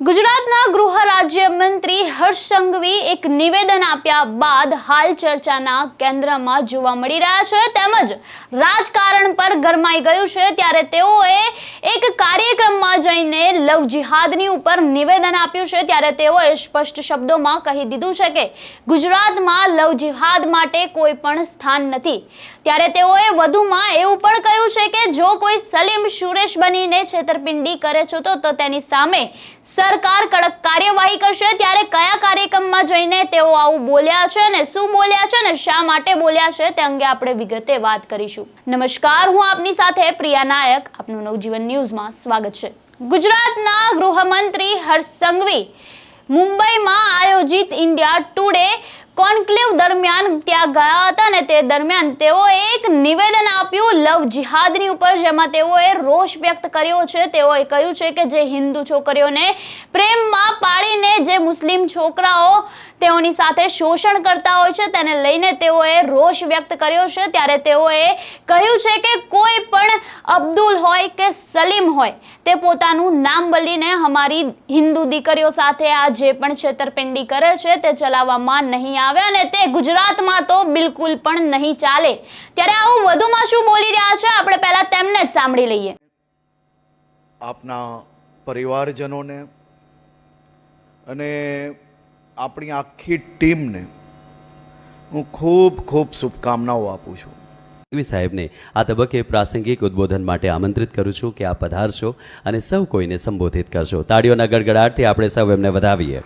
ગુજરાતના ગૃહ રાજ્ય મંત્રી હર્ષ સંઘવી એક નિવેદન આપ્યા બાદ હાલ ચર્ચાના કેન્દ્રમાં જોવા મળી રહ્યા છે તેમજ રાજકારણ પર ગરમાઈ ગયું છે ત્યારે તેઓએ એક કાર્યક્રમમાં જઈને લવ જિહાદની ઉપર નિવેદન આપ્યું છે ત્યારે તેઓએ સ્પષ્ટ શબ્દોમાં કહી દીધું છે કે ગુજરાતમાં લવ જિહાદ માટે કોઈ પણ સ્થાન નથી. ત્યારે તેઓએ વધુમાં એવું પણ કહ્યું છે કે જો કોઈ સલીમ સુરેશ બનીને છેતરપિંડી કરે છે તો તેની સામે સરકાર કડક કાર્યવાહી કરશે, ત્યારે કયા કાર્યક્રમમાં જઈને તેઓ આવું બોલ્યા છે અને શું બોલ્યા છે અને શા માટે બોલ્યા છે તે અંગે આપણે વિગતે વાત કરીશું. નમસ્કાર, હું આપની સાથે પ્રિયા નાયક. આપનું નવજીવન ન્યૂઝમાં સ્વાગત છે. ગુજરાતના ગૃહમંત્રી હર્ષ સંઘવી મુંબઈમાં આયોજિત ઇન્ડિયા ટુડે કોન્ક્લેવ દરમિયાન ત્યાં ગયા હતા અને તે દરમિયાન તેઓએ એક નિવેદન આપ્યું લવ જિહાદની ઉપર, જેમાં તેઓએ રોષ વ્યક્ત કર્યો છે. તેઓએ કહ્યું છે કે જે હિન્દુ છોકરીઓને પ્રેમમાં પાળીને જે મુસ્લિમ છોકરાઓ તેઓની સાથે શોષણ કરતા હોય છે, તેને લઈને તેઓએ રોષ વ્યક્ત કર્યો છે. ત્યારે તેઓએ કહ્યું છે કે કોઈ પણ અબ્દુલ હોય કે સલીમ હોય, તે પોતાનું નામ બલીને અમારી હિન્દુ દીકરીઓ સાથે આ જે પણ છેતરપિંડી કરે છે, તે ચલાવવામાં નહીં આવે અને તે ગુજરાતમાં તો બિલકુલ પણ નહીં ચાલે. ત્યારે આવું વધુમાં શું બોલી રહ્યા છે? આપણે પહેલા તેમને જ સાંભળી લઈએ. આપના પરિવારજનોને અને આપણી આખી ટીમને હું ખૂબ ખૂબ શુભકામનાઓ આપું છું. સાહેબને આ તબક્કે પ્રાસંગિક ઉદ્બોધન માટે આમંત્રિત કરું છું કે આ પધારશો અને સૌ કોઈને સંબોધિત કરશો. તાળીઓના ગડગડાટથી આપણે સૌ એમને વધાવીએ.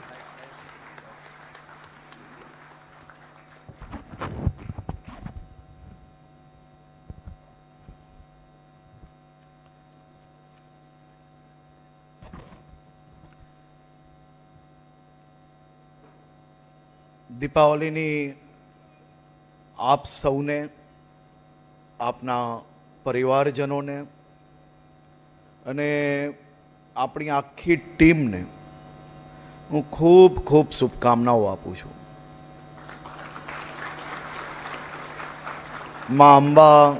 દીપાવલીની આપ સૌને, આપના પરિવારજનોને અને આપણી આખી ટીમને હું ખૂબ ખૂબ શુભકામનાઓ આપું છું. મા અંબા,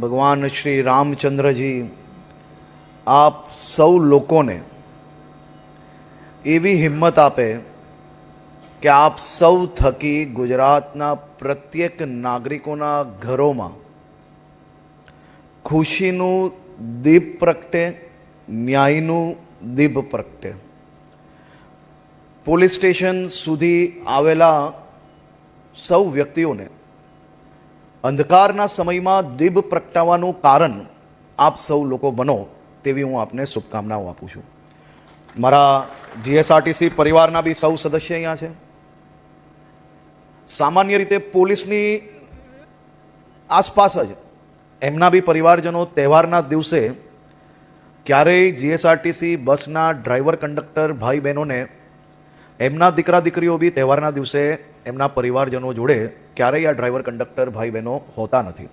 ભગવાન શ્રી રામચંદ્રજી, આપ સૌ લોકોને એવી હિંમત આપે કે આપ સૌ થકી ગુજરાતના પ્રત્યેક નાગરિકોના ઘરોમાં ખુશીનું દીપ પ્રગટે, ન્યાયનું દીપ પ્રગટે. પોલીસ સ્ટેશન સુધી આવેલા સૌ વ્યક્તિઓને અંધકારના સમયમાં દીપ પ્રગટાવવાનું કારણ આપ સૌ લોકો બનો તેવી હું આપને શુભકામનાઓ આપું છું. મારા જીએસઆરટીસી પરિવારના બી સૌ સદસ્ય અહીંયા છે. સામાન્ય રીતે પોલીસની આસપાસ જ એમના બી પરિવારજનો તહેવારના દિવસે ક્યારેય જીએસઆરટીસી બસના ડ્રાઈવર કંડક્ટર ભાઈ બહેનોને એમના દીકરા દીકરીઓ બી તહેવારના દિવસે એમના પરિવારજનો જોડે ક્યારેય આ ડ્રાઈવર કંડક્ટર ભાઈ બહેનો હોતા નથી.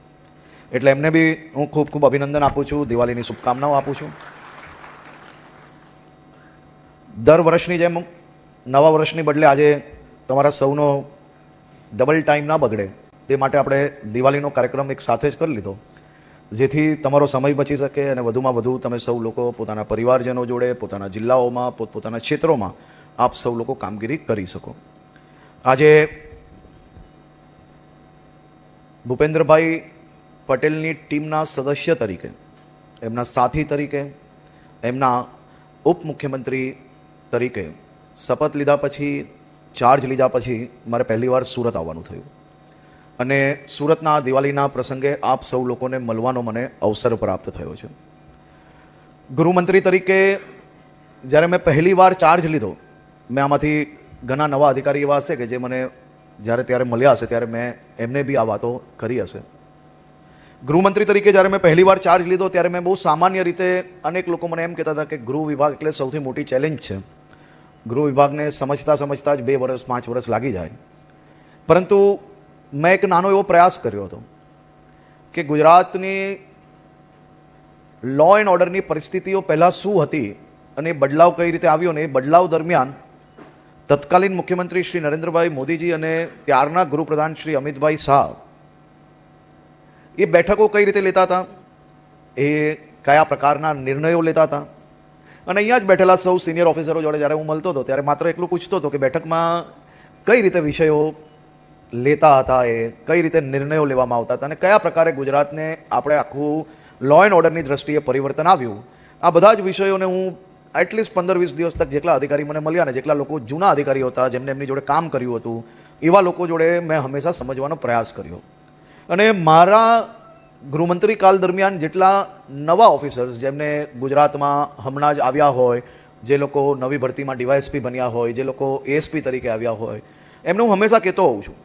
એટલે એમને બી હું ખૂબ ખૂબ અભિનંદન આપું છું, દિવાળીની શુભકામનાઓ આપું છું. દર વર્ષની જેમ નવા વર્ષની બદલે આજે તમારા સૌનો ડબલ ટાઈમ ના બગડે, તે માટે આપણે દિવાળીનો કાર્યક્રમ એક સાથે જ કરી લીધો. જેથી તમારો સમય બચી શકે અને વધુમાં વધુ તમે સૌ લોકો, પોતાના પરિવારજનો જોડે, પોતાના જિલ્લાઓમાં, પોતપોતાના ક્ષેત્રોમાં આપ સૌ લોકો કામગીરી કરી શકો. આજે ભૂપેન્દ્રભાઈ પટેલની ટીમના સદસ્ય તરીકે, એમના સાથી તરીકે, એમના ઉપમુખ્યમંત્રી તરીકે શપથ લીધા પછી ચાર્જ લીધા પછી મારે પહેલીવાર સુરત આવવાનું થયું. અને સુરતના દિવાળીના પ્રસંગે આપ સૌ લોકોને મળવાનો મને અવસર પ્રાપ્ત થયો છે. ગૃહમંત્રી તરીકે જ્યારે મેં પહેલીવાર ચાર્જ લીધો, મેં આમાંથી ઘણા નવા અધિકારી એવા હશે કે જે મને જ્યારે ત્યારે મળ્યા હશે ત્યારે મેં એમને બી આ વાતો કરી હશે. ગૃહમંત્રી તરીકે જ્યારે મેં પહેલીવાર ચાર્જ લીધો ત્યારે મેં બહુ સામાન્ય રીતે અનેક લોકો મને એમ કહેતા હતા કે ગૃહ વિભાગ એટલે સૌથી મોટી ચેલેન્જ છે. ગૃહ વિભાગને સમજતા સમજતા જ બે વર્ષ પાંચ વર્ષ લાગી જાય. પરંતુ મેં એક નાનો એવો પ્રયાસ કર્યો હતો કે ગુજરાતની લો એન્ડ ઓર્ડરની પરિસ્થિતિઓ પહેલાં શું હતી અને બદલાવ કઈ રીતે આવ્યો ને એ બદલાવ દરમિયાન તત્કાલીન મુખ્યમંત્રી શ્રી નરેન્દ્રભાઈ મોદીજી અને ત્યારના ગૃહપ્રધાન શ્રી અમિતભાઈ શાહ એ બેઠકો કઈ રીતે લેતા હતા? એ કયા પ્રકારના નિર્ણયો લેતા હતા? અને અહીંયા જ બેઠેલા સૌ સિનિયર ઓફિસરો જોડે જ્યારે હું મળતો હતો, ત્યારે માત્ર એટલું પૂછતો હતો કે બેઠકમાં કઈ રીતે વિષયો લેતા હતા એ, કઈ રીતે નિર્ણયો લેવામાં આવતા હતા અને કયા પ્રકારે ગુજરાતને આપણે આખું લો એન્ડ ઓર્ડરની દ્રષ્ટિએ પરિવર્તન આવ્યું. આ બધા જ વિષયોને હું એટલીસ્ટ પંદર વીસ દિવસ તક જેટલા અધિકારી મને મળ્યા ને જેટલા લોકો જૂના અધિકારીઓ હતા, જેમને એમની જોડે કામ કર્યું હતું, એવા લોકો જોડે મેં હંમેશા સમજવાનો પ્રયાસ કર્યો. અને મારા ગૃહમંત્રી કાલ દરમિયાન જેટલા નવા ઓફિસર્સ જેમને ગુજરાતમાં હમણાં જ આવ્યા હોય, જે લોકો નવી ભરતીમાં ડીવાયએસપી બન્યા હોય, જે લોકો એએસપી તરીકે આવ્યા હોય, એમને હું હંમેશા કહેતો હોઉં છું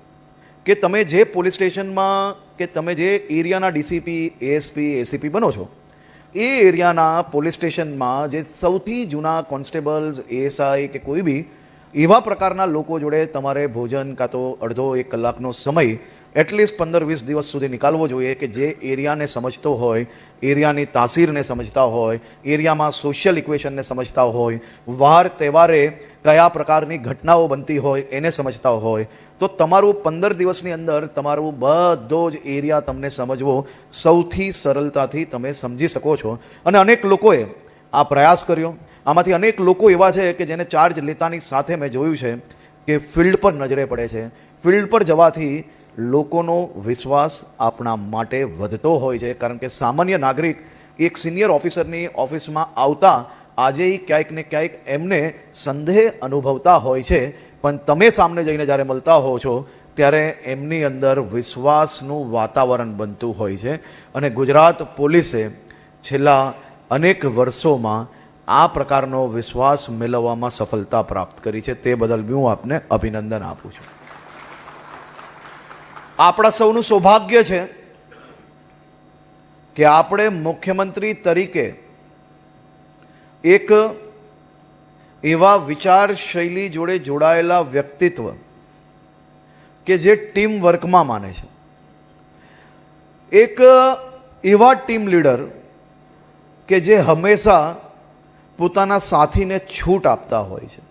કે તમે જે પોલીસ સ્ટેશનમાં કે તમે જે એરિયાના ડીસીપી એએસપી એસીપી બનો છો, એ એરિયાના પોલીસ સ્ટેશનમાં જે સૌથી જૂના કોન્સ્ટેબલ્સ એએસઆઈ કે કોઈ બી, એવા પ્રકારના લોકો જોડે તમારે ભોજન કાં તો અડધો એક કલાકનો સમય એટલીસ્ટ પંદર વીસ દિવસ સુધી નીકાળવો જોઈએ કે જે એરિયાને સમજતો હોય, એરિયાની તાસીરને સમજતા હોય, એરિયામાં સોશિયલ ઇક્વેશનને સમજતા હોય, વાર તહેવારે કયા પ્રકારની ઘટનાઓ બનતી હોય એને સમજતા હોય, તો તમારું પંદર દિવસની અંદર તમારું બધો જ એરિયા તમને સમજવો સૌથી સરળતાથી તમે સમજી શકો છો. અને અનેક લોકોએ આ પ્રયાસ કર્યો. આમાંથી અનેક લોકો એવા છે કે જેને ચાર્જ લેતાની સાથે મેં જોયું છે કે ફિલ્ડ પર નજરે પડે છે. ફિલ્ડ પર જવાથી લોકોનો વિશ્વાસ આપણા માટે વધતો હોય છે. કારણ કે સામાન્ય નાગરિક એક સિનિયર ઓફિસરની ઓફિસમાં આવતા આજે ક્યાંક ને ક્યાંક એમને સંદેહ અનુભવતા હોય છે. પણ તમે સામને જઈને જ્યારે મળતા હો છો, ત્યારે એમની અંદર વિશ્વાસનું વાતાવરણ બનતું હોય છે. અને ગુજરાત પોલીસે છેલ્લા અનેક વર્ષોમાં આ પ્રકારનો વિશ્વાસ મેળવવામાં સફળતા પ્રાપ્ત કરી છે. તે બદલ હું આપને અભિનંદન આપું છું. આપણા સૌનું સૌભાગ્ય છે કે આપણે મુખ્યમંત્રી તરીકે એક એવા વિચાર શૈલી જોડે જોડાયેલા વ્યક્તિત્વ કે જે ટીમ વર્કમાં માને છે. એક એવા ટીમ લીડર કે જે હંમેશા પોતાના સાથીને છૂટ આપતા હોય છે.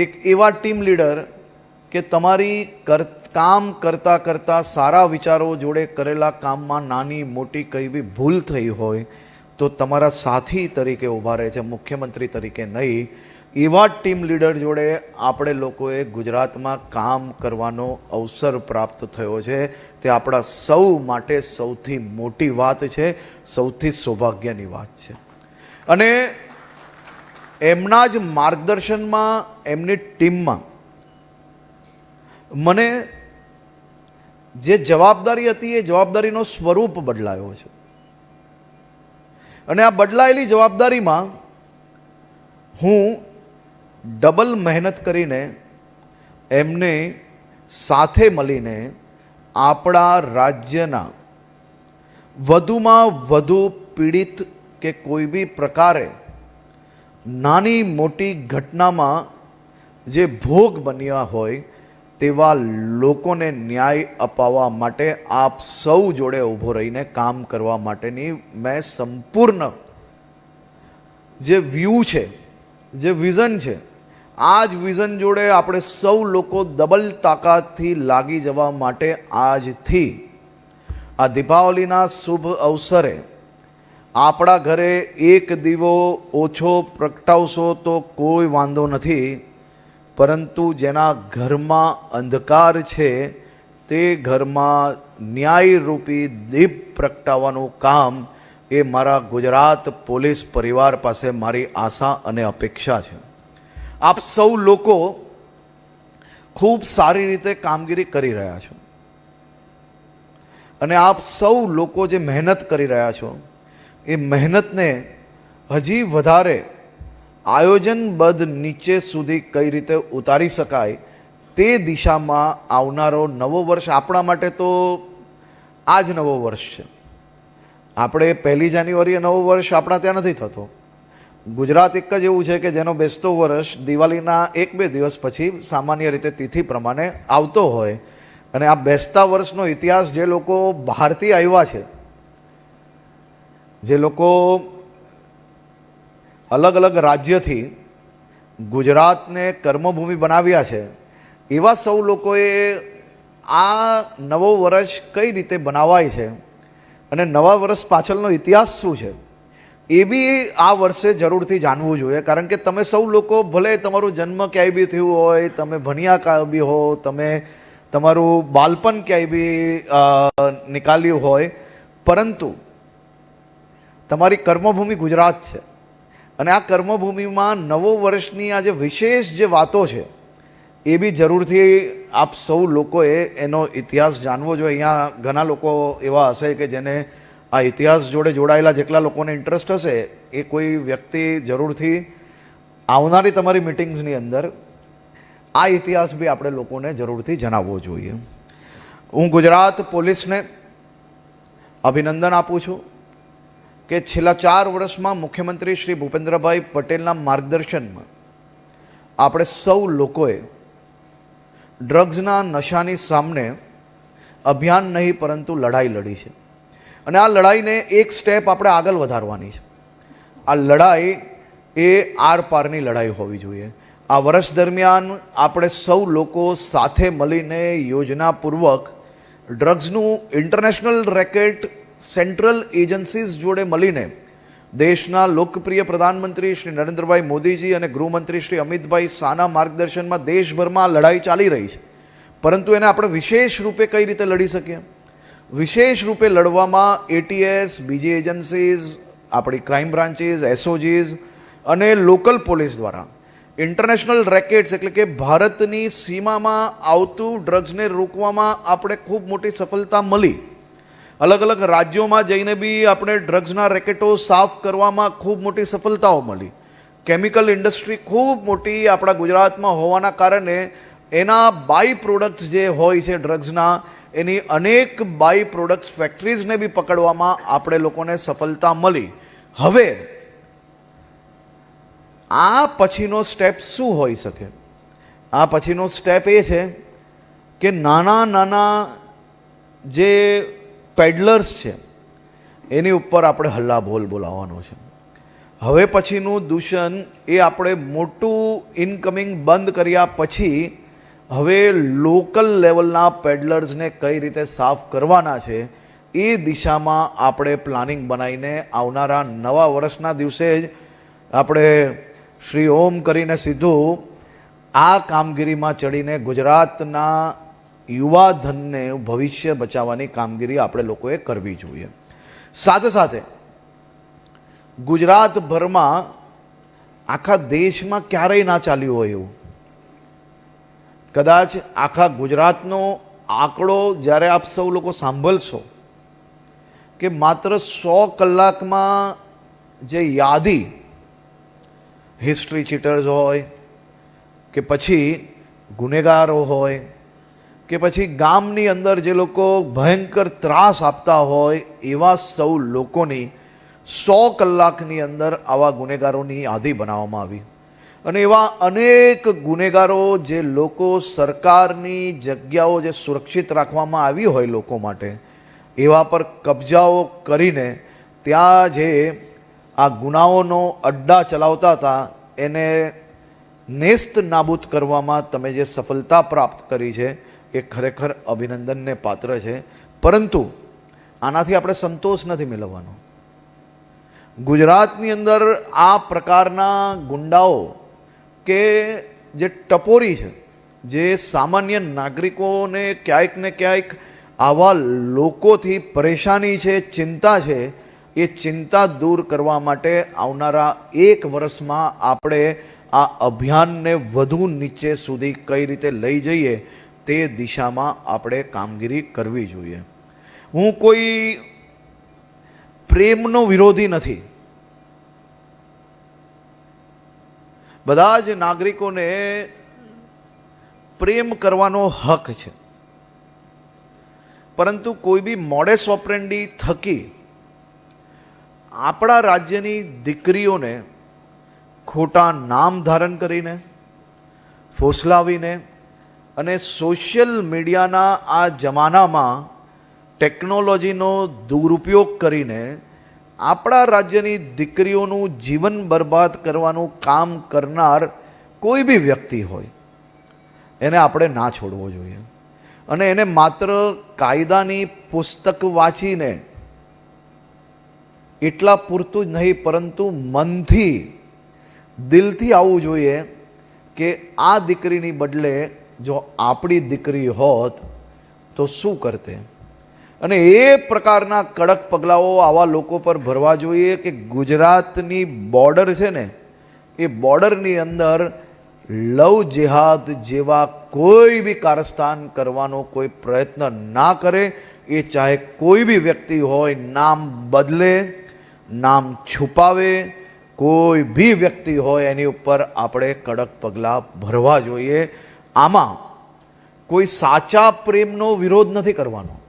એક એવા ટીમ લીડર કે તમારી કર, કામ કરતાં કરતાં સારા વિચારો જોડે કરેલા કામમાં નાની મોટી કઈ બી ભૂલ થઈ હોય, તો તમારા સાથી તરીકે ઊભા રહે છે, મુખ્યમંત્રી તરીકે નહીં. એવા ટીમ લીડર જોડે આપણે લોકોએ ગુજરાતમાં કામ કરવાનો અવસર પ્રાપ્ત થયો છે. તે આપણા સૌ માટે સૌથી મોટી વાત છે, સૌથી સૌભાગ્યની વાત છે. અને એમના જ માર્ગદર્શનમાં, એમની ટીમમાં મને જે જવાબદારી હતી એ જવાબદારીનો સ્વરૂપ બદલાયો છે. અને આ બદલાયેલી જવાબદારીમાં હું ડબલ મહેનત કરીને એમને સાથે મળીને આપણા રાજ્યના વધુમાં વધુ પીડિત કે કોઈ બી પ્રકારે નાની મોટી ઘટનામાં જે ભોગ બન્યા હોય તેવા લોકોને ન્યાય અપાવવા માટે આપ સૌ જોડે ઊભો રહીને કામ કરવા માટેની મેં સંપૂર્ણ જે વ્યૂ છે, જે વિઝન છે આ જ વિઝન જોડે આપણે સૌ લોકો ડબલ તાકાતથી લાગી જવા માટે આજથી આ દીપાવલીના શુભ અવસરે આપણા ઘરે એક દીવો ઓછો પ્રગટાવશો તો કોઈ વાંધો નથી. પરંતુ જેના ઘરમાં અંધકાર છે, તે ઘરમાં ન્યાયરૂપી દીપ પ્રગટાવવાનું કામ એ મારા ગુજરાત પોલીસ પરિવાર પાસે મારી આશા અને અપેક્ષા છે. આપ સૌ લોકો ખૂબ સારી રીતે કામગીરી કરી રહ્યા છો. અને આપ સૌ લોકો જે મહેનત કરી રહ્યા છો, એ મહેનતને હજી વધારે આયોજનબદ્ધ નીચે સુધી કઈ રીતે ઉતારી શકાય તે દિશામાં આવનારો નવો વર્ષ આપણા માટે તો આ જ નવો વર્ષ છે. આપણે પહેલી જાન્યુઆરીએ નવો વર્ષ આપણા ત્યાં નથી થતો. ગુજરાત એક જ એવું છે કે જેનો બેસતો વર્ષ દિવાળીના એક બે દિવસ પછી સામાન્ય રીતે તિથિ પ્રમાણે આવતો હોય. અને આ બેસતા વર્ષનો ઇતિહાસ જે લોકો બહારથી આવ્યા છે, જે લોકો અલગ અલગ રાજ્યથી ગુજરાતને કર્મભૂમિ બનાવ્યા છે એવા સૌ લોકોએ આ નવો વર્ષ કઈ રીતે બનાવાય છે અને નવા વર્ષ પાછળનો ઇતિહાસ શું છે એ બી આ વર્ષે જરૂરથી જાણવું જોઈએ. કારણ કે તમે સૌ લોકો ભલે તમારું જન્મ ક્યાંય બી થયું હોય તમે ભણ્યા ક્યાંય બી હો તમે તમારું બાળપણ ક્યાંય બી અ, નિકાલ્યું હોય પરંતુ તમારી કર્મભૂમિ ગુજરાત છે. અને આ કર્મભૂમિમાં નવો વર્ષની આ જે વિશેષ જે વાતો છે, એ બી જરૂરથી આપ સૌ લોકોએ એનો ઇતિહાસ જાણવો જોઈએ. અહીંયા ઘણા લોકો એવા હશે કે જેને આ ઇતિહાસ જોડે જોડાયેલા જેટલા લોકોને ઇન્ટરેસ્ટ હશે, એ કોઈ વ્યક્તિ જરૂરથી આવનારી તમારી મિટિંગ્સની અંદર આ ઇતિહાસ બી આપણે લોકોને જરૂરથી જણાવવો જોઈએ. હું ગુજરાત પોલીસને અભિનંદન આપું છું. કે છેલ્લા ચાર વર્ષમાં મુખ્યમંત્રી શ્રી ભૂપેન્દ્રભાઈ પટેલના માર્ગદર્શનમાં આપણે સૌ લોકોએ ડ્રગ્સના નશાની સામે અભિયાન નહીં પરંતુ લડાઈ લડી છે. અને આ લડાઈને એક સ્ટેપ આપણે આગળ વધારવાની છે. આ લડાઈ એ આરપારની લડાઈ હોવી જોઈએ. આ વર્ષ દરમિયાન આપણે સૌ લોકો સાથે મળીને યોજનાપૂર્વક ડ્રગ્સનું ઇન્ટરનેશનલ રેકેટ સેન્ટ્રલ એજન્સીઝ જોડે મળીને દેશના લોકપ્રિય પ્રધાનમંત્રી શ્રી નરેન્દ્રભાઈ મોદીજી અને ગૃહમંત્રી શ્રી અમિતભાઈ શાહના માર્ગદર્શનમાં દેશભરમાં લડાઈ ચાલી રહી છે. પરંતુ એને આપણે વિશેષ રૂપે કઈ રીતે લડી શકીએ? વિશેષ રૂપે લડવામાં એટીએસ બીજી એજન્સીઝ આપણી ક્રાઇમ બ્રાન્ચીસ એસઓજીસ અને લોકલ પોલીસ દ્વારા ઇન્ટરનેશનલ રેકેટ્સ એટલે કે ભારતની સીમામાં આવતું ડ્રગ્સને રોકવામાં આપણે ખૂબ મોટી સફળતા મળી. અલગ અલગ રાજ્યોમાં જઈને બી આપણે ડ્રગ્સના રેકેટો સાફ કરવામાં ખૂબ મોટી સફળતાઓ મળી. કેમિકલ ઇન્ડસ્ટ્રી ખૂબ મોટી આપણા ગુજરાતમાં હોવાના કારણે એના બાય પ્રોડક્ટ્સ જે હોય છે ડ્રગ્સના, એની અનેક બાય પ્રોડક્ટ્સ ફેક્ટરીઝને બી પકડવામાં આપણે લોકોને સફળતા મળી. હવે, આ પછીનો સ્ટેપ શું હોઈ શકે? આ પછીનો સ્ટેપ એ છે કે નાના નાના જે પેડલર્સ છે. એની ઉપર આપણે હલ્લા બોલ બોલાવવાનો છે. હવે પછીનું દૂષણ એ આપણે મોટું ઇનકમિંગ બંધ કર્યા પછી હવે લોકલ લેવલના પેડલર્સને કઈ રીતે સાફ કરવાના છે, એ દિશામાં આપણે પ્લાનિંગ બનાવીને આવનારા નવા વર્ષના દિવસે જ આપણે શ્રી ઓમ કરીને સીધું આ કામગીરીમાં ચડીને ગુજરાતના યુવા ધનને ભવિષ્ય બચાવવાની કામગીરી આપણે લોકોએ કરવી જોઈએ. સાથે સાથે ગુજરાતભરમાં આખા દેશમાં ક્યારેય ના ચાલ્યું હોય એવું. કદાચ આખા ગુજરાતનો આંકડો જ્યારે આપ સૌ લોકો સાંભળશો કે માત્ર સો કલાકમાં જે યાદી હિસ્ટ્રી ચીટર્સ હોય કે પછી ગુનેગારો હોય કે પછી ગામની અંદર જે લોકો ભયંકર ત્રાસ આપતા હોય એવા સૌ લોકોની સો કલાકની અંદર આવા ગુનેગારોની યાદી બનાવવામાં આવી. અને એવા અનેક ગુનેગારો જે લોકો સરકારની જગ્યાઓ જે સુરક્ષિત રાખવામાં આવી હોય લોકો માટે, એવા પર કબજાઓ કરીને ત્યાં જે આ ગુનાઓનો અડ્ડા ચલાવતા હતા, એને નેસ્ત નાબૂદ કરવામાં તમે જે સફળતા પ્રાપ્ત કરી છે એ ખરેખર અભિનંદનને પાત્ર છે. પરંતુ આનાથી આપણે સંતોષ નથી મેળવવાનો. ગુજરાતની અંદર આ પ્રકારના ગુંડાઓ કે જે ટપોરી છે, જે સામાન્ય નાગરિકોને ક્યાંક ને ક્યાંક આવા લોકોથી પરેશાની છે, ચિંતા છે, એ ચિંતા દૂર કરવા માટે આવનારા એક વર્ષમાં આપણે આ અભિયાનને વધુ નીચે સુધી કઈ રીતે લઈ જઈએ તે દિશામાં આપણે કામગીરી કરવી જોઈએ. હું કોઈ પ્રેમનો વિરોધી નથી. બધા જ નાગરિકોને પ્રેમ કરવાનો હક છે. પરંતુ કોઈ બી મોડેસ ઓપરેન્ડી થકી આપણા રાજ્યની દીકરીઓને ખોટા નામ ધારણ કરીને, ફોસલાવીને અને સોશિયલ મીડિયાના આ જમાનામાં ટેકનોલોજીનો દુરુપયોગ કરીને આપણા રાજ્યની દીકરીઓનું જીવન બરબાદ કરવાનું કામ કરનાર કોઈ બી વ્યક્તિ હોય, એને આપણે ના છોડવો જોઈએ. અને એને માત્ર કાયદાની પુસ્તક વાંચીને એટલા પૂરતું જ નહીં, પરંતુ મનથી, દિલથી આવવું જોઈએ કે આ દીકરીની બદલે જો આપણી દીકરી હોત તો શું કરતે? અને એ પ્રકારના કડક પગલાઓ આવા લોકો પર ભરવા જોઈએ કે ગુજરાતની બોર્ડર છે ને, એ બોર્ડરની અંદર લવ જેહાદ જેવા કોઈ બી કારસ્તાન કરવાનો કોઈ પ્રયત્ન ના કરે, એ ચાહે કોઈ બી વ્યક્તિ હોય, નામ બદલે, નામ છુપાવે, કોઈ બી વ્યક્તિ હોય એની ઉપર આપણે કડક પગલાં ભરવા જોઈએ. આમાં કોઈ સાચા પ્રેમનો વિરોધ નથી કરવાનો.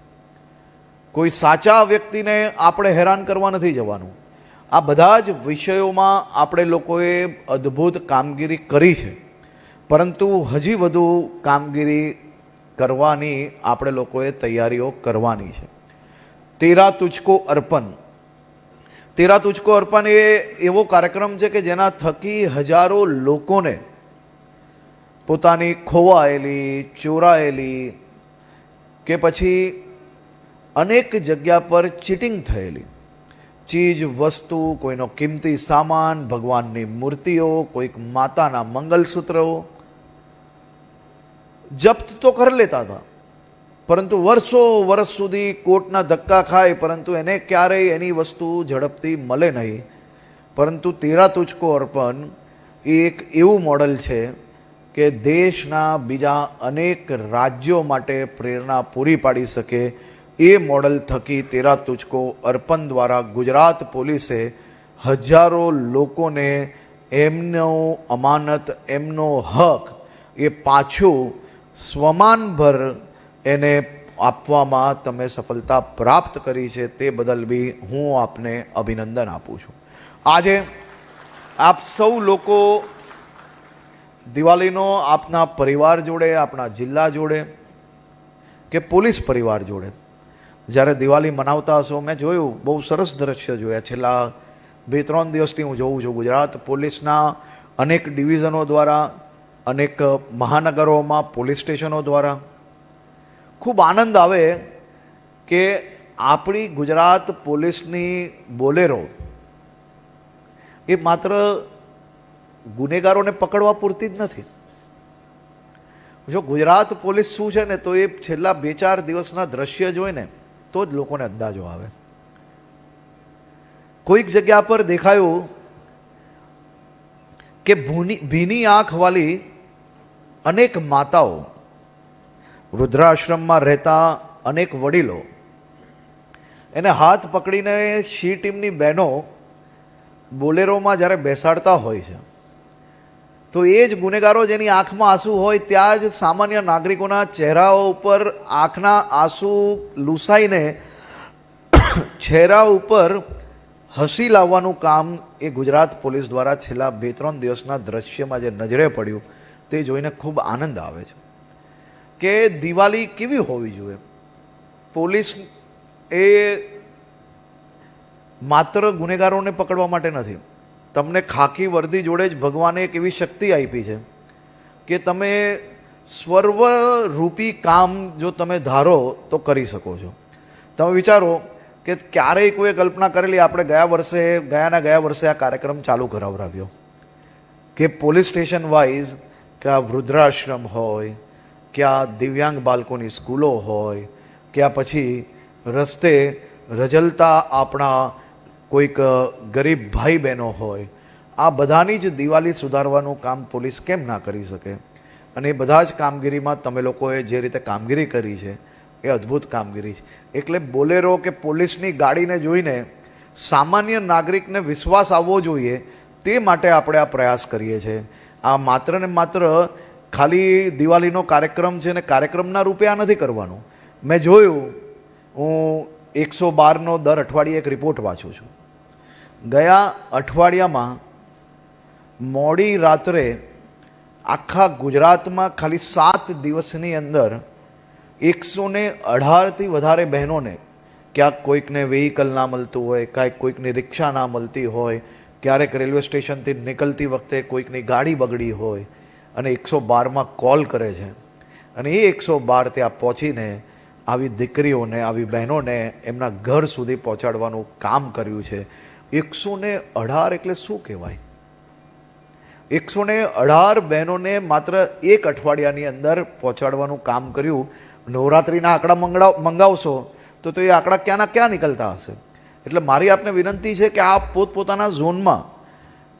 કોઈ સાચા વ્યક્તિને આપણે હેરાન કરવા નથી જવાનું. આ બધા જ વિષયોમાં આપણે લોકોએ અદ્ભુત કામગીરી કરી છે. પરંતુ હજી વધુ કામગીરી કરવાની આપણે લોકોએ તૈયારીઓ કરવાની છે. તેરા તુચકો અર્પણ. તેરા તુચકો અર્પણ એ એવો કાર્યક્રમ છે કે જેના થકી હજારો લોકોને પોતાની ખોવાયેલી, ચોરાયેલી કે પછી અનેક જગ્યા પર ચીટિંગ થયેલી. ચીજ, વસ્તુ, કોઈનો કિંમતી સામાન, ભગવાનની મૂર્તિઓ, કોઈક માતાના મંગલસૂત્રો જપ્ત તો કરી લેતા હતા. પરંતુ વર્ષો વર્ષ સુધી કોર્ટના ધક્કા ખાય, પરંતુ એને ક્યારેય એની વસ્તુ ઝડપથી મળે નહીં. પરંતુ તેરા તુચકો અર્પણ એ એક એવું મોડલ છે કે દેશના બીજા અનેક રાજ્યો માટે પ્રેરણા પૂરી પાડી શકે એ મોડલ થકી તેરા તુચકો અર્પણ દ્વારા ગુજરાત પોલીસે હજારો લોકોને એમનો અમાનત, એમનો હક એ પાછું સ્વમાનભર એને આપવામાં તમે સફળતા પ્રાપ્ત કરી છે તે બદલ બી હું આપને અભિનંદન આપું છું. આજે આપ સૌ લોકો દિવાળીનો આપના પરિવાર જોડે, આપણા જિલ્લા જોડે કે પોલીસ પરિવાર જોડે. જ્યારે દિવાળી મનાવતા હશો, મેં જોયું, બહુ સરસ દ્રશ્ય જોયા. છેલ્લા બે ત્રણ દિવસથી હું જોઉં છું ગુજરાત પોલીસના અનેક ડિવિઝનો દ્વારા, અનેક મહાનગરોમાં, પોલીસ સ્ટેશનો દ્વારા. ખૂબ આનંદ આવે કે આપણી ગુજરાત પોલીસની બોલેરો એ માત્ર ગુનેગારોને પકડવા પૂરતી જ નથી. જો ગુજરાત પોલીસ શું છે ને, તો એ છેલ્લા બે ચાર દિવસના દ્રશ્ય જોઈને તો જ લોકોને અંદાજો આવે. કોઈક જગ્યા પર દેખાયું કે ભૂની, ભીની આંખવાળી અનેક માતાઓ વૃદ્ધાશ્રમમાં રહેતા અનેક વડીલો એને હાથ પકડીને શી ટીમની બહેનો બોલેરોમાં જ્યારે બેસાડતા હોય છે તો એ જ ગુનેગારો જેની આંખમાં આંસુ હોય ત્યાં જ સામાન્ય નાગરિકોના ચહેરાઓ ઉપર આંખના આંસુ લૂસાઈને ચહેરા ઉપર હસી લાવવાનું કામ એ ગુજરાત પોલીસ દ્વારા છેલ્લા બે ત્રણ દિવસના દ્રશ્યમાં જે નજરે પડ્યું તે જોઈને ખૂબ આનંદ આવે છે કે દિવાળી કેવી હોવી જોઈએ? પોલીસ એ માત્ર ગુનેગારોને પકડવા માટે નથી. તમને ખાકી વર્દી જોડે જ ભગવાને એક એવી શક્તિ આપી છે કે તમે સ્વર્વરૂપી કામ જો તમે ધારો તો કરી શકો છો. તમે વિચારો કે ક્યારેય કોઈએ કલ્પના કરેલી આપણે ગયા વર્ષે, ગયાના ગયા વર્ષે આ કાર્યક્રમ ચાલુ કરાવરાવ્યો કે પોલીસ સ્ટેશન વાઇઝ કે આ વૃદ્ધાશ્રમ હોય, કે આ દિવ્યાંગ બાળકોની સ્કૂલો હોય, કે આ પછી રસ્તે રજલતા આપણા કોઈક ગરીબ ભાઈ બહેનો હોય, આ બધાની જ દિવાળી સુધારવાનું કામ પોલીસ કેમ ના કરી શકે? અને એ બધા જ કામગીરીમાં તમે લોકોએ જે રીતે કામગીરી કરી છે, એ અદ્ભુત કામગીરી છે. એટલે બોલેરો કે પોલીસની ગાડીને જોઈને સામાન્ય નાગરિકને વિશ્વાસ આવવો જોઈએ, તે માટે આપણે આ પ્રયાસ કરીએ છીએ. આ માત્ર ને માત્ર ખાલી દિવાળીનો કાર્યક્રમ છે ને કાર્યક્રમના રૂપે આ નથી કરવાનું. મેં જોયું, હું એકસો બારનો દર અઠવાડિયે એક રિપોર્ટ વાંચું છું. ગયા અઠવાડિયામાં મોડી રાત્રે આખા ગુજરાતમાં ખાલી સાત દિવસની અંદર એકસો ને અઢારથી વધારે બહેનોને ક્યાંક કોઈકને વ્હીકલ ના મળતું હોય ક્યાંક કોઈકની રિક્ષા ના મળતી હોય, ક્યારેક રેલવે સ્ટેશનથી નીકળતી વખતે કોઈકની ગાડી બગડી હોય અને એકસો બારમાં કોલ કરે છે. અને એ એકસો બાર ત્યાં પહોંચીને આવી દીકરીઓને, આવી બહેનોને એમના ઘર સુધી પહોંચાડવાનું કામ કર્યું છે. એકસો ને અઢાર એટલે શું કહેવાય? એકસો ને અઢાર બહેનોને માત્ર એક અઠવાડિયાની અંદર પહોંચાડવાનું કામ કર્યું. નવરાત્રિના આંકડા મંગાવ મંગાવશો તો તો એ આંકડા ક્યાંના ક્યાં નીકળતા હશે? એટલે મારી આપને વિનંતી છે કે આ પોતપોતાના ઝોનમાં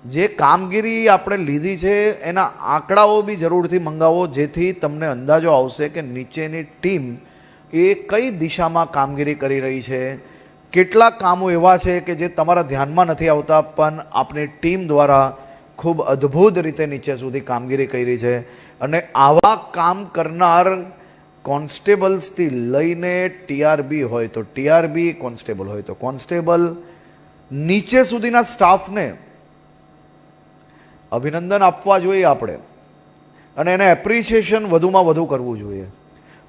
જે કામગીરી આપણે લીધી છે, એના આંકડાઓ બી જરૂરથી મંગાવો, જેથી તમને અંદાજો આવશે કે નીચેની ટીમ એ કઈ દિશામાં કામગીરી કરી રહી છે કેટલાક કામો એવા છે કે જે તમારા ધ્યાનમાં નથી આવતા, પણ આપની ટીમ દ્વારા ખૂબ અદ્ભુત રીતે નીચે સુધી કામગીરી કરી છે. અને આવા કામ કરનાર કોન્સ્ટેબલ્સથી લઈને ટીઆરબી હોય તો ટીઆરબી, કોન્સ્ટેબલ હોય તો કોન્સ્ટેબલ. નીચે સુધીના સ્ટાફને અભિનંદન આપવા જોઈએ આપણે. અને એને એપ્રિસિએશન વધુમાં વધુ કરવું જોઈએ.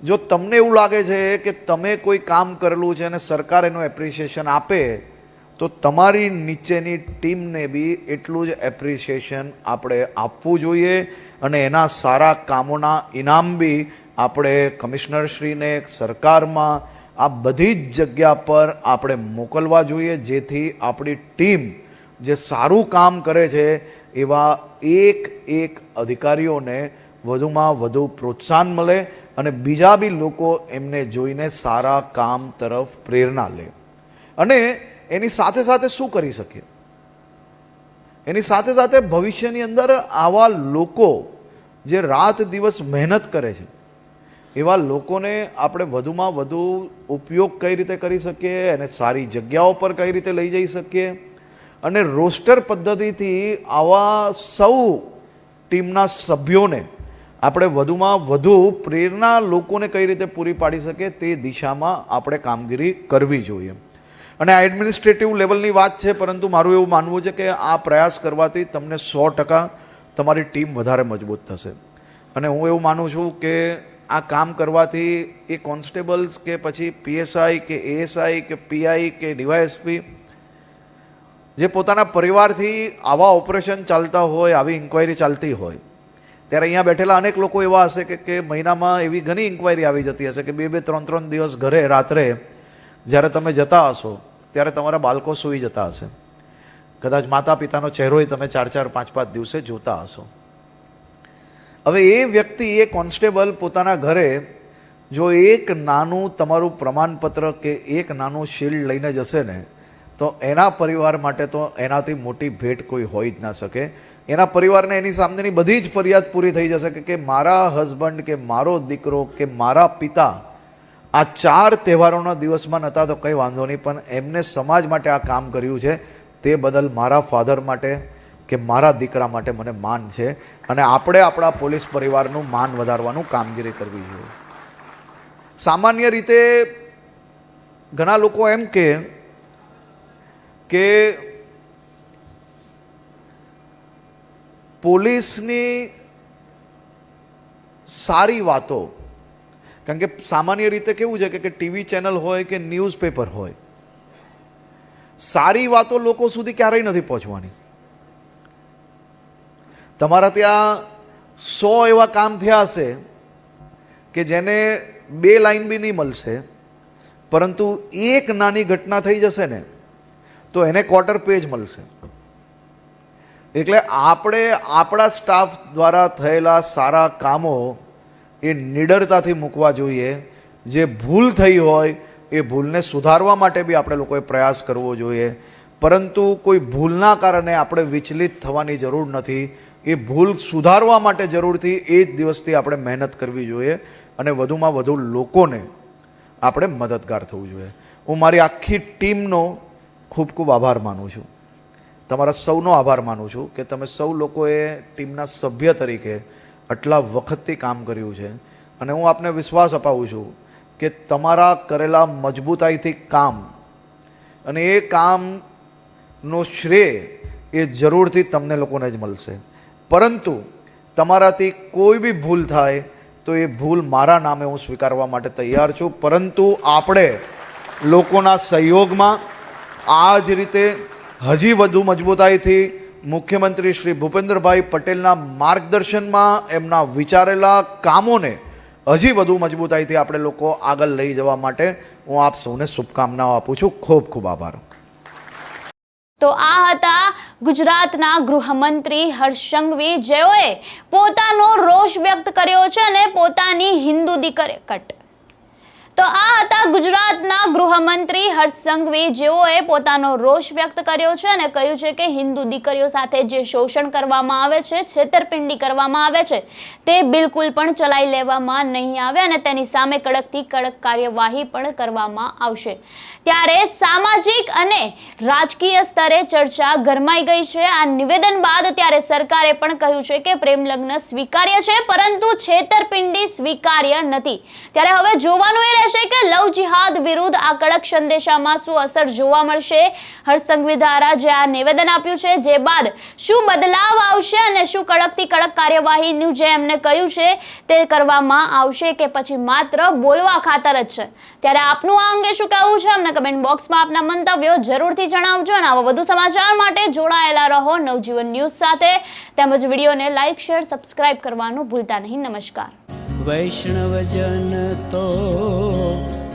જો તમને એવું લાગે છે કે તમે કોઈ કામ કરેલું છે અને સરકાર એનું એપ્રિસિએશન આપે, તો તમારી નીચેની ટીમને બી એટલું જ એપ્રિસિએશન આપણે આપવું જોઈએ અને એના સારા કામોના ઇનામ બી આપણે કમિશનરશ્રીને, સરકારમાં, આ બધી જ જગ્યા પર આપણે મોકલવા જોઈએ, જેથી આપણી ટીમ જે સારું કામ કરે છે, એવા એક એક અધિકારીઓને વધુમાં વધુ પ્રોત્સાહન મળે અને બીજા બી લોકો એમને જોઈને સારા કામ તરફ પ્રેરણા લે. અને એની સાથે સાથે શું કરી શકીએ એની સાથે સાથે ભવિષ્યની અંદર આવા લોકો જે રાત દિવસ મહેનત કરે છે, એવા લોકોને આપણે વધુમાં વધુ ઉપયોગ કઈ રીતે કરી શકીએ અને સારી જગ્યાઓ પર કઈ રીતે લઈ જઈ શકીએ? અને રોસ્ટર પદ્ધતિથી આવા સૌ ટીમના સભ્યોને આપણે વધુમાં વધુ પ્રેરણા લોકોને કઈ રીતે પૂરી પાડી શકે તે દિશામાં આપણે કામગીરી કરવી જોઈએ. અને આ એડમિનિસ્ટ્રેટિવ લેવલની વાત છે, પરંતુ મારું એવું માનવું છે કે આ પ્રયાસ કરવાથી તમને સો ટકા તમારી ટીમ વધારે મજબૂત થશે. અને હું એવું માનું છું કે આ કામ કરવાથી એ કોન્સ્ટેબલ્સ કે પછી પીએસઆઈ કે એએસઆઈ કે પીઆઈ કે ડીવાયએસપી જે પોતાના પરિવારથી આવા ઓપરેશન ચાલતા હોય, આવી ઇન્ક્વાયરી ચાલતી હોય ત્યારે અહીંયા બેઠેલા અનેક લોકો એવા હશે કે મહિનામાં એવી ઘણી ઇન્ક્વાયરી આવી જતી હશે કે બે બે, ત્રણ ત્રણ દિવસ ઘરે, રાત્રે જ્યારે તમે જતા હશો, ત્યારે તમારા બાળકો સૂઈ જતા હશે. કદાચ માતા પિતાનો ચહેરોય તમે ચાર ચાર, પાંચ પાંચ દિવસે જોતા હશો. હવે એ વ્યક્તિ, એ કોન્સ્ટેબલ પોતાના ઘરે જો એક નાનું તમારું પ્રમાણપત્ર કે એક નાનું શિલ્ડ લઈને જશે ને, તો એના પરિવાર માટે તો એનાથી મોટી ભેટ કોઈ હોઈ જ ના શકે. એના પરિવારને એની સામેની બધી જ ફરિયાદ પૂરી થઈ જશે કે મારા હસબન્ડ કે મારો દીકરો કે મારા પિતા આ ચાર તહેવારોના દિવસમાં નહોતા તો કંઈ વાંધો નહીં, પણ એમને સમાજ માટે આ કામ કર્યું છે. તે બદલ મારા ફાધર માટે કે મારા દીકરા માટે મને માન છે અને આપણે આપણા પોલીસ પરિવારનું માન વધારવાનું કામગીરી કરવી જોઈએ. સામાન્ય રીતે ઘણા લોકો એમ કે પોલીસની સારી વાતો, કારણ કે સામાન્ય રીતે કેવું છે કે ટીવી ચેનલ હોય કે ન્યૂઝપેપર હોય, સારી વાતો લોકો સુધી ક્યારેય નથી પહોંચવાની. તમારા ત્યાં સો એવા કામ થયા હશે કે જેને બે લાઈન બી નહીં મળશે, પરંતુ એક નાની ઘટના થઈ જશે ને, તો એને ક્વાર્ટર પેજ મળશે. એટલે આપણે આપણા સ્ટાફ દ્વારા થયેલા સારા કામો એ નિડરતાથી મૂકવા જોઈએ. જે ભૂલ થઈ હોય, એ ભૂલને સુધારવા માટે બી આપણે લોકોએ પ્રયાસ કરવો જોઈએ. પરંતુ કોઈ ભૂલના કારણે આપણે વિચલિત થવાની જરૂર નથી. એ ભૂલ સુધારવા માટે જરૂરથી એ જ દિવસથી આપણે મહેનત કરવી જોઈએ અને વધુમાં વધુ લોકોને આપણે મદદગાર થવું જોઈએ. હું મારી આખી ટીમનો ખૂબ ખૂબ આભાર માનું છું. તમારા સૌનો આભાર માનું છું કે તમે સૌ લોકોએ ટીમના સભ્ય તરીકે આટલા વખતથી કામ કર્યું છે. અને હું આપને વિશ્વાસ અપાવું છું કે તમારા કરેલા મજબૂતાઈથી કામ અને એ કામનો શ્રેય એ જરૂરથી તમને લોકોને જ મળશે. પરંતુ તમારાથી કોઈ બી ભૂલ થાય તો એ ભૂલ મારા નામે હું સ્વીકારવા માટે તૈયાર છું. પરંતુ આપણે લોકોના સહયોગમાં આ જ રીતે હજી વધુ મજબૂતાઈથી મુખ્યમંત્રી શ્રી ભૂપેન્દ્રભાઈ પટેલના માર્ગદર્શનમાં એમના વિચારેલા કામોને હજી વધુ મજબૂતાઈથી આપણે લોકો આગળ લઈ જવા માટે હું આપ સૌને શુભકામનાઓ આપું છું. ખૂબ ખૂબ આભાર. તો આ હતા ગુજરાતના ગૃહમંત્રી હર્ષ જેઓએ પોતાનો રોષ વ્યક્ત કર્યો છે અને પોતાની હિન્દુ દીકરી કટ તો આ હતા ગુજરાતના ગૃહમંત્રી હર્ષ સંઘવી. જેઓએ પોતાનો રોષ વ્યક્ત કર્યો છે અને કહ્યું છે કે હિન્દુ દીકરીઓ સાથે જે શોષણ કરવામાં આવે છે, છેતરપિંડી કરવામાં આવે છે, તે બિલકુલ પણ ચલાવી લેવામાં નહીં આવે અને તેની સામે કડકથી કડક કાર્યવાહી પણ કરવામાં આવશે. ત્યારે સામાજિક અને રાજકીય સ્તરે ચર્ચા ગરમાઈ ગઈ છે. આ નિવેદન બાદ ત્યારે સરકારે પણ કહ્યું છે કે પ્રેમ લગ્ન સ્વીકાર્ય છે, પરંતુ છેતરપિંડી સ્વીકાર્ય નથી. ત્યારે હવે જોવાનું એ રહેશે કે લવ જિહાદ વિરુદ્ધ આ કડક સંદેશામાં શું અસર જોવા મળશે? હર્ષસંઘવી દ્વારા જે આ નિવેદન આપ્યું છે, જે બાદ શું બદલાવ આવશે અને શું કડકથી કડક કાર્યવાહીનું જે એમને કહ્યું છે, તે કરવામાં આવશે કે પછી માત્ર બોલવા ખાતર જ છે? ત્યારે આપનું આ અંગે શું કહેવું છે? અમને કમેન્ટ બોક્સમાં આપના મંતવ્યો જરૂરથી જણાવજો અને આવા વધુ સમાચાર માટે જોડાયેલા રહો નવજીવન ન્યૂઝ સાથે. તેમજ વિડીયોને લાઇક શેર સબસ્ક્રાઇબ કરવાનું ભૂલતા નહીં. નમસ્કાર. વૈષ્ણવજન તો